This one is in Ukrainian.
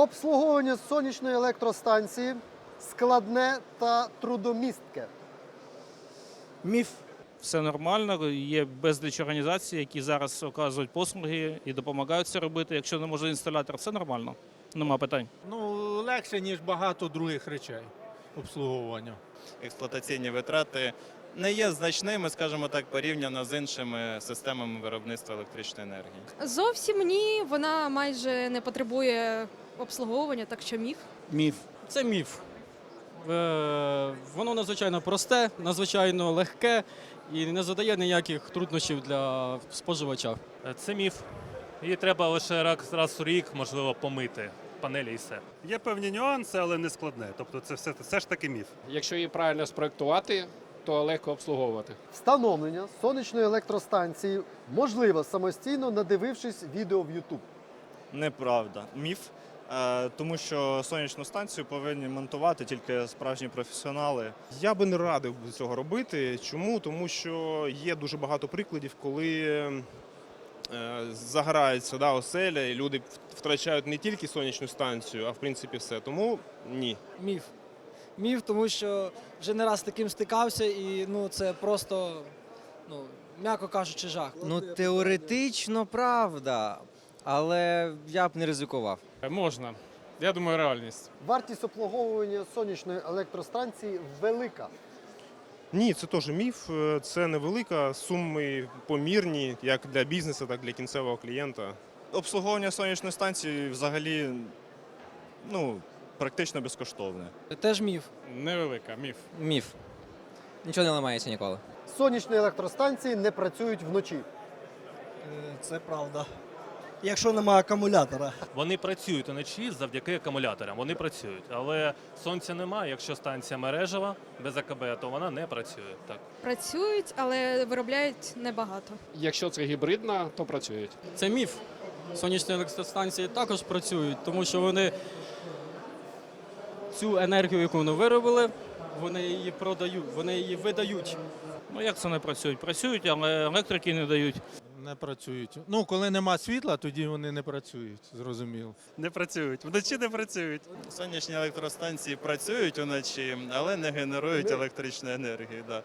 Обслуговування сонячної електростанції складне та трудомістке. Міф. Все нормально, є безліч організацій, які зараз оказують послуги і допомагають це робити. Якщо не може інсталятор, все нормально. Нема питань. Ну, легше, ніж багато других речей обслуговування. експлуатаційні витрати не є значними, скажімо так, порівняно з іншими системами виробництва електричної енергії. Зовсім ні, вона майже не потребує обслуговування, так що міф. Міф. Це міф. Е, Воно надзвичайно просте, надзвичайно легке і не задає ніяких труднощів для споживача. Це міф. Її треба лише раз, раз у рік, можливо, помити панелі і все. Є певні нюанси, але не складне. Тобто це все, все ж таки міф. Якщо її правильно спроектувати, то легко обслуговувати. Встановлення сонячної електростанції можливо самостійно надивившись відео в YouTube. Неправда. Міф. Е, Тому що сонячну станцію повинні монтувати тільки справжні професіонали. Я би не радив цього робити. Чому? Тому що є дуже багато прикладів, коли е, загорається да, оселя, і люди втрачають не тільки сонячну станцію, а в принципі все. Тому ні. Міф. Міф, тому що вже не раз з таким стикався, і ну це просто, ну, м'яко кажучи, жах. Ну, теоретично правда, але я б не ризикував. Можна. Я думаю, реальність. Вартість обслуговування сонячної електростанції велика. Ні, це теж міф. Е, Це невелика, суми помірні, як для бізнесу, так і для кінцевого клієнта. Обслуговування сонячної станції взагалі ну, практично безкоштовне. Теж міф. Невелика, міф. Міф. Нічого не ламається ніколи. Сонячні електростанції не працюють вночі. Це правда. Якщо немає акумулятора. Вони працюють уночі завдяки акумуляторам. Вони працюють. Але сонця немає. Якщо станція мережева без АКБ, то вона не працює. Так. Працюють, але виробляють небагато. Якщо це гібридна, то працюють. Це міф. Сонячні електростанції також працюють, тому що вони цю енергію, яку вони виробили, вони її продають, вони її видають. Ну як це не працюють? Працюють, але електрики не дають. Не працюють. Ну, коли нема світла, тоді вони не працюють, зрозуміло. Не працюють. Вночі не працюють. Сонячні електростанції працюють уночі, але не генерують електричну енергію. Да.